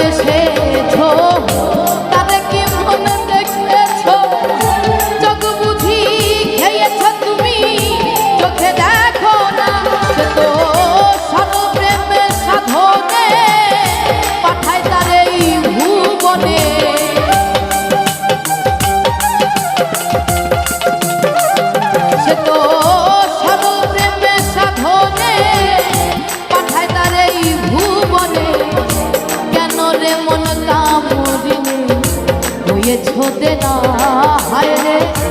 এসেছো ছুঁয়েছ না হায় রে।